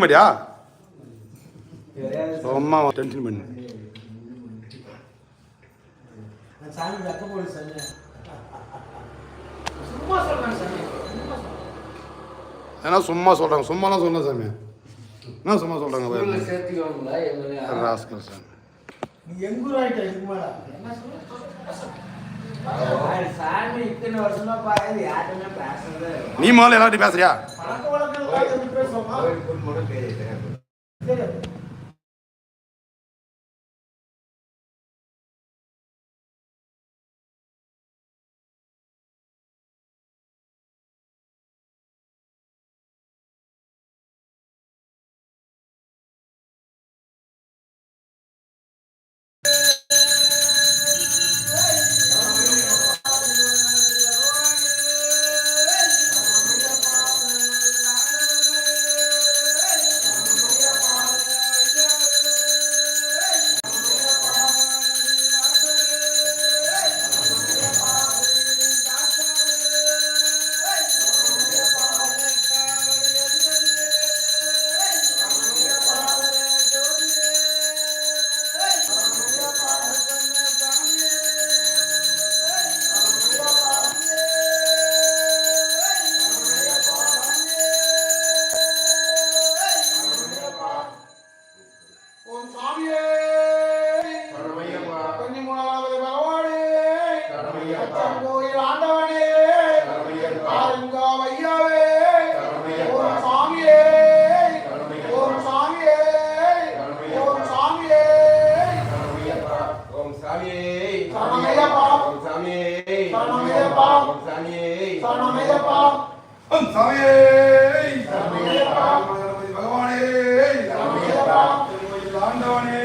மாட்டியா சும்மா டென்ஷன் பண்ணு. ஏன்னா சும்மா சொல்கிறாங்க சும்மாலாம் சொன்னேன் சாமி. என்ன சும்மா சொல்கிறாங்க? ராஸ்கல் சாமி. நீ முதல்ல எல்லார்ட்டையும் பேசுறியா? பேசுவோமா கோயிலுக்குள் மட்டும் பேசிட்டேன். சாமியே. சரணமையப்பா. ஓம் சாமியே. சரணமையப்பா ஓம் சாமியே சரணமையப்பா. கணபதி பகவானே சரணமையப்பா. திருமயில் ஆண்டவனே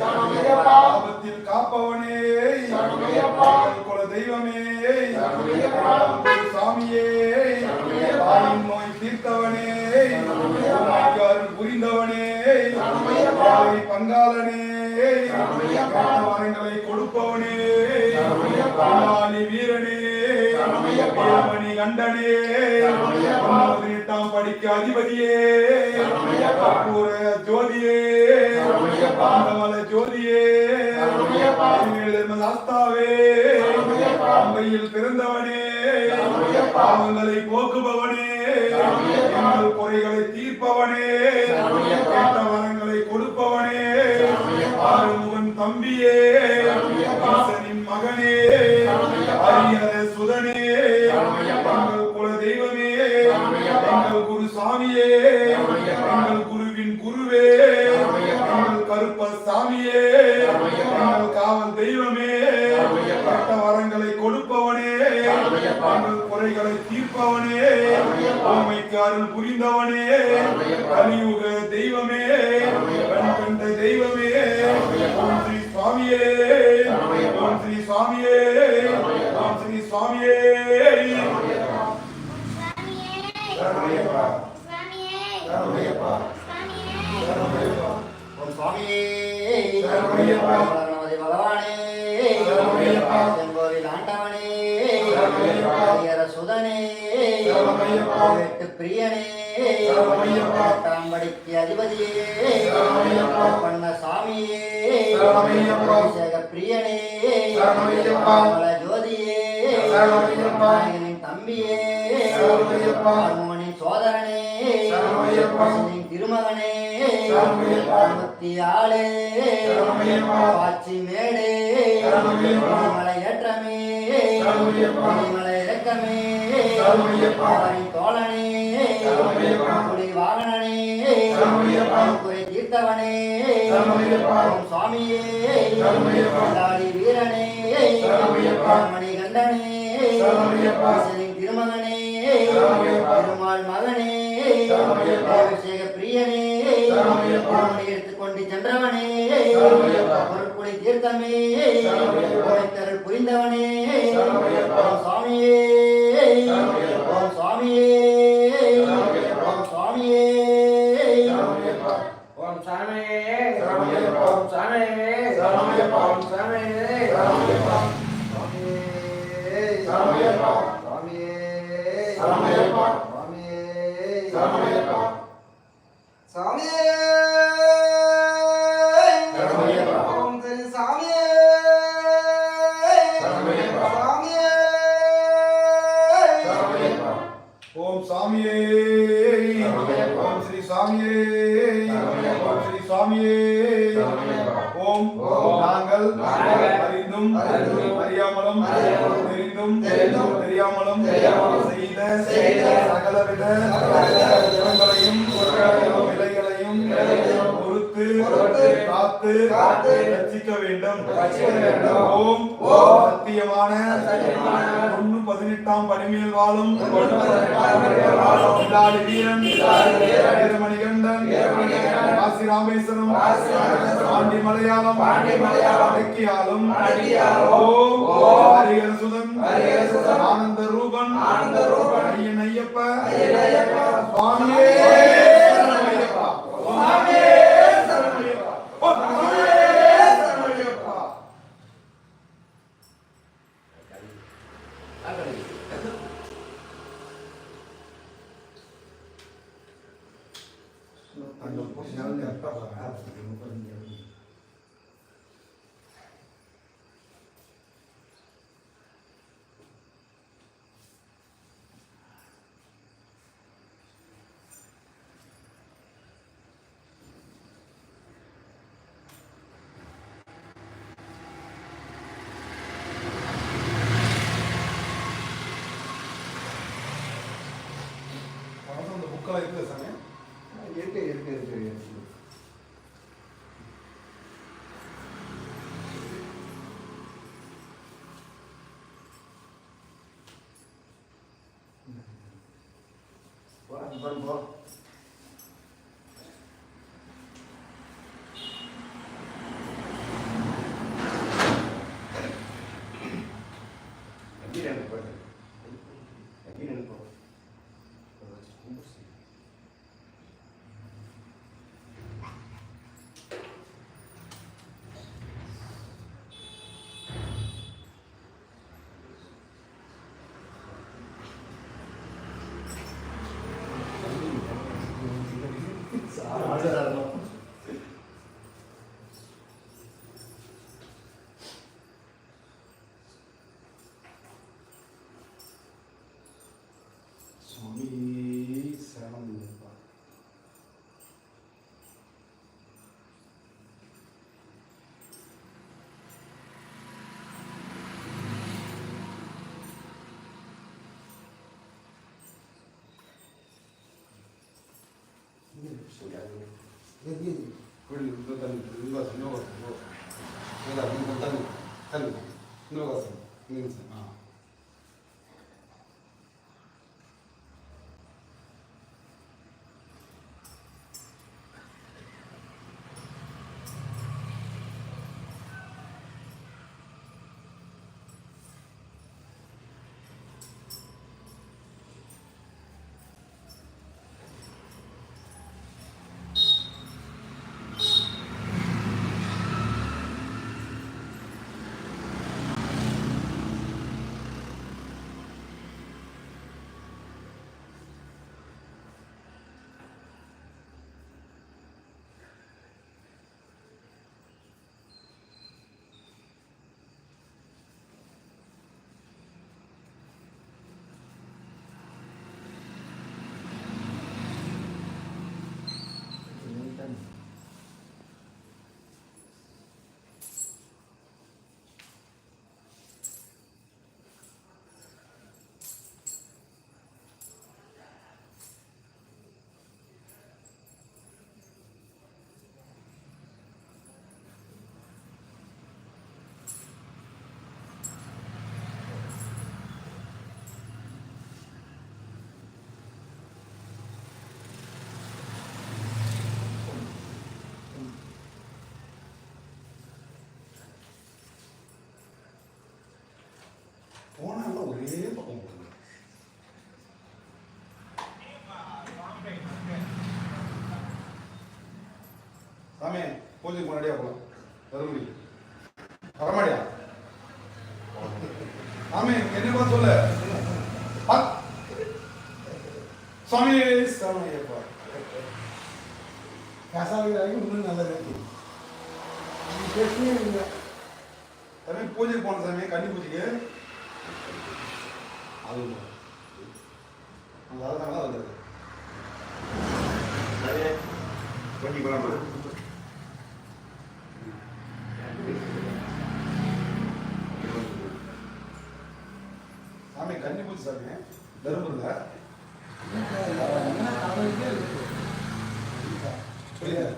சரணமையப்பா. ஆபத்தில் காப்பவனே சரணமையப்பா. குல தெய்வமே சரணமையப்பா. சாமியே சரணமையப்பா. நோய் தீர்த்தவனே சரணமையப்பா. புரிந்தவனே சரணமையப்பா. பங்காளனே சரணமையப்பா. கொடுப்பவனே வீரனே. வீரமணி கண்டனே. பதினெட்டாம் படிக்க அதிபதியே. கற்பூர ஜோதியே. ஆண்டவள ஜோதியே சரணமையப்பா. அம்பையில் பிறந்தவனே. பாவங்களை போக்குபவனே குறைகளை தீர்ப்பவனே te iba பிரியனே சரணமையப்பா. எட்டாம் படிக்கு அதிபதியே. பண்ண சாமியே. அபிஷேக பிரியனே. கமல ஜோதியே தம்பியே. அருமகனின் சோதரனே திருமகனே. அறுபத்தி ஆளே. காட்சி மேடே. மலை ஏற்றமே. மலை இறக்கமே தோழனே வாகனனே. குறை தீர்த்தவனே சுவாமியே வீரனே. மணிகண்டனே திருமகனே. திருமால் மகனே. அபிஷேக பிரியனே எடுத்துக்கொண்டு சென்றவனே. பொருட்குடி தீர்த்தமே புரிந்தவனே சுவாமியே சாமியே. ஓம் ஸ்ரீ சாமியே. ஓம் ஸ்ரீ சாமியே. ஓம் நாங்கள் அறிந்தும் அறியாமலும் தெரிந்தும் தெரியாமலும் செய்த சகலவித குற்றங்களையும் காத்து ரட்சிக்க வேண்டும். ஓம் சத்தியமான ஒன்று பதினெட்டாம் படிமையில் வாழும். வீரன் வீரமணிகண்டன் காசி ராமேஸ்வரம் பாண்டி மலையாளம் அடக்கியாலும். ஓம் ஹரிஹரசுதன் ஹரிஹரசுதன் ஆனந்த ரூபன் ஐயன் ஐயப்ப ஐயன் ஐயப்ப. சுவாமியே சரணமையப்பா சுவாமியே சரணமையப்பா. சுவாமியே சரணமையப்பா. அந்த புக்கெல்லாம் இருக்குது சாமி இருக்கு இருக்கு இருக்கு இருக்கு போ, போ. இப்படி இந்த ஒரே பக்கம் போகுது சாமி பூஜைக்கு முன்னாடியே போகலாம் தருமடி வரமாடியா சாமி என்னப்பா சொல்லு? ஆ. சாமி சாமி ஐயப்பா. கசாலி வரைக்கும் இன்னும் நல்லது பிரச்சனையே இல்லை சாமி பூஜைக்கு போன சாமி கன்னி பூஜைக்கு. அது அந்த அதனால தான் வந்தது கொஞ்சம் குழம்பு சாமி கன்னி பூஜை சாமி தருமபுரியில் தெரியாது.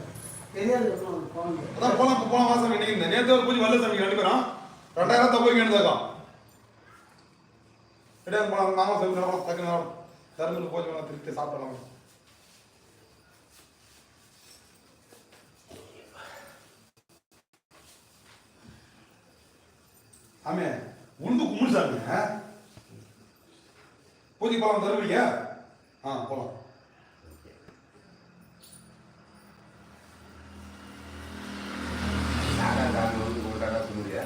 போலாம் போலாம். வா சாமி இன்னைக்கு நேற்று ஒரு பூஜை வரல சாமி ரெண்டு பேரும். ரெண்டாயிரம் தப்பு வேண்டியதாக்கா கிடையாது போலாம் நாம சாமி நடக்கலாம் டக்கு நடக்கலாம் தருமபுரி போய் வேணாம் திருப்பி சாப்பிடலாம். ஆமே உண்டு கும்பிடு பூஜை பூஜைக்கு போலாம் தருவீங்க ஆ போலாம் சாதா சாமி வந்து கொடுத்தாக்கா சொல்லுறியா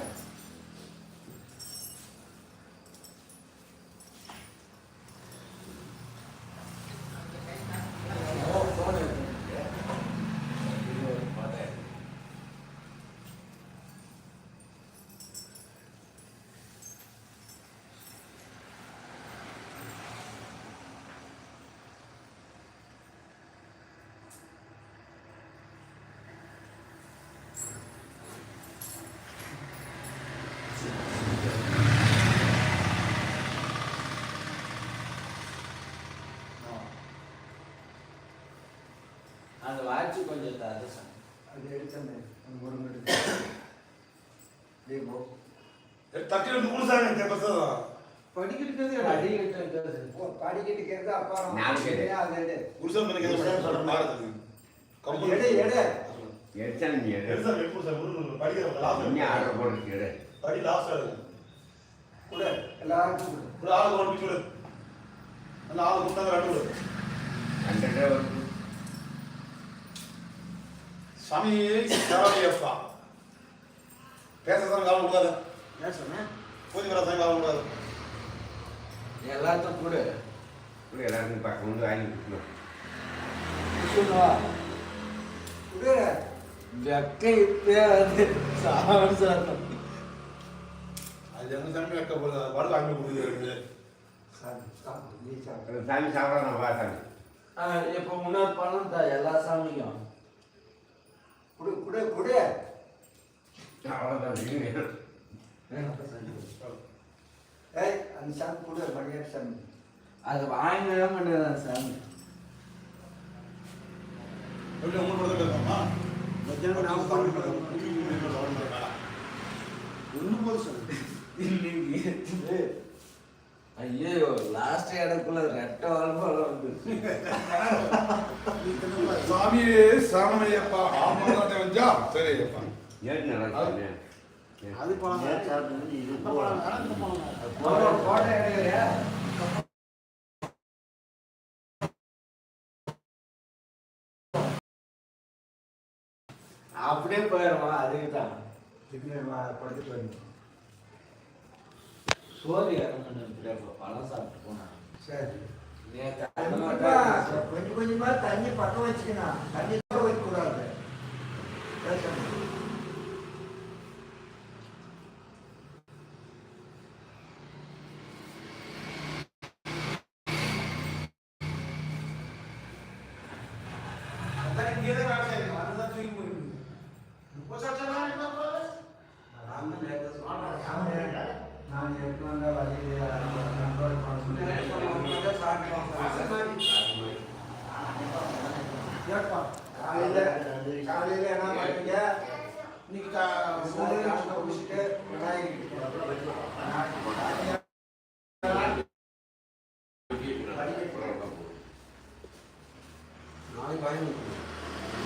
வாட்சி கொஞ்சம் தரு சாமி அது எடுத்தேன். அந்த முருங்கை எடுத்து டேய் போ. தட்டில் இருந்து குளிசாமி பேசுறதா படிக்கிறது ஓ படிக்கிட்டு நாலு பேரு. அது எது? சொல்றேன் பாருங்க. கம்பெனி எடு எடு. எடுத்தாலும் நீ எடு. பெருசா வெப்பு சார்? ஒரு படிக்கிற ஆர்டர் போட்டு எடு. படி லாஸ்ட் ஆகுது கொடு எல்லாருக்கும் கொடு ஒரு ஆளுக்கு ஒன்று விடு. அந்த ஆளுக்கு ரெண்டு வருது சாமி சரணியப்பா பேச சாமி காலம் கூடாது என்ன சொன்னேன் பூஜை வர சாமி காலம் கூடாது எல்லாத்தையும் கொடு கூட எல்லாருக்கும் பக்கம் வந்து வாங்கி கொடுக்கணும் சொல்லுவா கொடு வெக்க இப்பயே வந்து சாமி சார் அது எங்க சாமி வைக்க போகுது வருது வாங்கி கொடுக்குது சாமி சாமி நீ சாமி அந்த சாமி சாப்பிட நான் வா சாமி இப்போ இன்னொரு பணம் தா எல்லா சாமிக்கும் கொடு கொடு கொடு. அவ்வளோதான் ஏய் அந்த சாமி கொடு மணியார் சாமி. அது வாங்கவே மாட்டேன் சாமி. ஒன்றும் போது சொல்லு. ஐயோ லாஸ்ட் இடக்குள்ள ரெட்டை வாழ்பாலம் வந்து. சாமி சரணையப்பா ஆமாம் வந்தா சரி ஐயப்பா ஏன் சாமி அது பழம் இது பழம் எடுக்கிறியா அப்படியே போயிடுமா அதுக்கு தான் படுத்துட்டு வந்து சோறு இறங்கணும் பழம் சாப்பிட்டு போனான் சரி. கொஞ்சமா, கொஞ்சம் தண்ணி பக்கம் வச்சுக்கணும். தண்ணி கூட வைக்க கூடாது பேசணும் காலையில காலையில என்ன பண்ணீங்க இன்னைக்கு குடிச்சிட்டு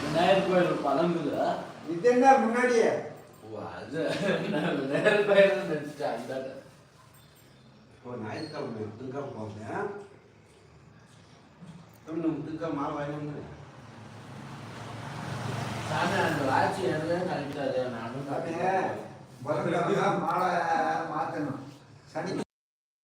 விநாயகர் கோயில் பழம் இல்லை. இது என்ன முன்னாடியே? ஓ அது நான் விநாயகர் கோயில் நினைச்சிட்டேன் அந்த இப்போ ஞாயிற்றுக்கிழமை திங்கக்கிழமை போகிறேன் இன்னும் திங்கக்கிழமை மாலை வாங்கி வந்து சாமி அந்த வாட்சி என்ன நினைக்காது நானும் அப்படியே புதன்கிழமை மாலை மாற்றணும் சனி